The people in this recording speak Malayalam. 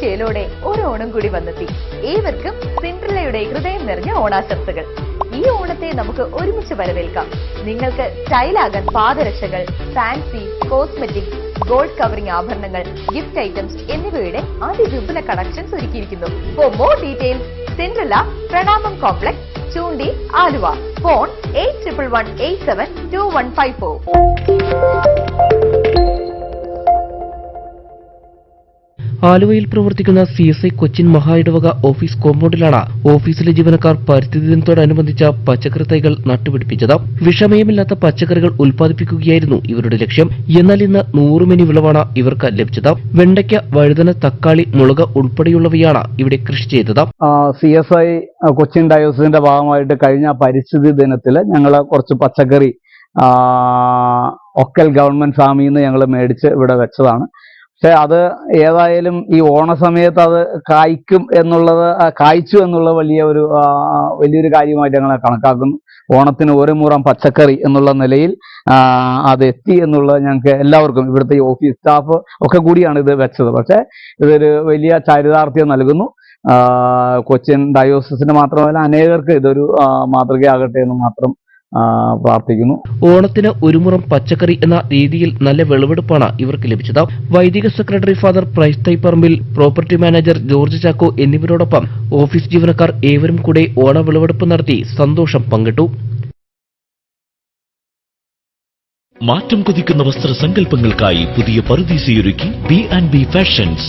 ചേലോടെ ഒരു ഓണം കൂടി വന്നെത്തി. ഏവർക്കും സിൻഡ്രലയുടെ ഹൃദയം നിറഞ്ഞ ഓണാശംസകൾ. ഈ ഓണത്തെ നമുക്ക് ഒരുമിച്ച് വരവേൽക്കാം. നിങ്ങൾക്ക് സ്റ്റൈലാകാൻ പാദരക്ഷകൾ ഫാൻസി കോസ്മെറ്റിക്സ് ഗോൾഡ് കവറിംഗ് ആഭരണങ്ങൾ ഗിഫ്റ്റ് ഐറ്റംസ് എന്നിവയുടെ അതിവിപുല കളക്ഷൻസ് ഒരുക്കിയിരിക്കുന്നു. For more details Cinderella Pranamam complex Choondi Aluva. Phone eight triple one eight seven two one five four ആലുവയിൽ പ്രവർത്തിക്കുന്ന സി എസ് ഐ കൊച്ചിൻ മഹായിടവക ഓഫീസ് കോമ്പൗണ്ടിലാണ് ഓഫീസിലെ ജീവനക്കാർ പരിസ്ഥിതി ദിനത്തോടനുബന്ധിച്ച പച്ചക്കറി തൈകൾ നട്ടുപിടിപ്പിച്ചത്. വിഷമയമില്ലാത്ത പച്ചക്കറികൾ ഉൽപ്പാദിപ്പിക്കുകയായിരുന്നു ഇവരുടെ ലക്ഷ്യം. എന്നാൽ ഇന്ന് മിനി വിളവാണ് ഇവർക്ക് ലഭിച്ചത്. വെണ്ടയ്ക്ക വഴുതന തക്കാളി മുളക് ഉൾപ്പെടെയുള്ളവയാണ് ഇവിടെ കൃഷി ചെയ്തത്. സി എസ് ഐ കൊച്ചിൻ ഡയോസിന്റെ ഭാഗമായിട്ട് കഴിഞ്ഞ പരിസ്ഥിതി ദിനത്തിൽ ഞങ്ങൾ കുറച്ച് പച്ചക്കറി ഒക്കൽ ഗവൺമെന്റ് ഫാമിൽ നിന്ന് ഞങ്ങൾ മേടിച്ച് ഇവിടെ വെച്ചതാണ്. പക്ഷെ അത് ഏതായാലും ഈ ഓണസമയത്ത് അത് കായ്ക്കും എന്നുള്ളത് കായ്ച്ചു എന്നുള്ളത് വലിയ ഒരു വലിയൊരു കാര്യമായിട്ട് ഞങ്ങൾ കണക്കാക്കുന്നു. ഓണത്തിന് ഒരു മുറം പച്ചക്കറി എന്നുള്ള നിലയിൽ അത് എത്തി എന്നുള്ളത് ഞങ്ങൾക്ക് എല്ലാവർക്കും ഇവിടുത്തെ ഓഫീസ് സ്റ്റാഫ് ഒക്കെ കൂടിയാണ് ഇത് വെച്ചത്. പക്ഷേ ഇതൊരു വലിയ ചരിതാർത്ഥ്യം നൽകുന്നു. കൊച്ചിൻ ഡയോസിന് മാത്രമല്ല അനേകർക്ക് ഇതൊരു മാതൃകയാകട്ടെ എന്ന് മാത്രം പ്രാർത്ഥിക്കുന്നു. ഓണത്തിന് ഒരു മുറം പച്ചക്കറി എന്ന രീതിയിൽ നല്ല വിളവെടുപ്പാണ് ഇവർക്ക് ലഭിച്ചത്. വൈദിക secretary father Price Thaiparambil property manager George Chacko എന്നിവരോടൊപ്പം ഓഫീസ് ജീവനക്കാർ ഏവരും കൂടെ ഓണ വിളവെടുപ്പ് നടത്തി സന്തോഷം പങ്കിട്ടു. മാറ്റം കൊതിക്കുന്ന വസ്ത്രസങ്കല്പങ്ങൾക്കായി പുതിയ പറുദീസയൊരുക്കി ബി ആൻഡ് ബി ഫാഷൻസ്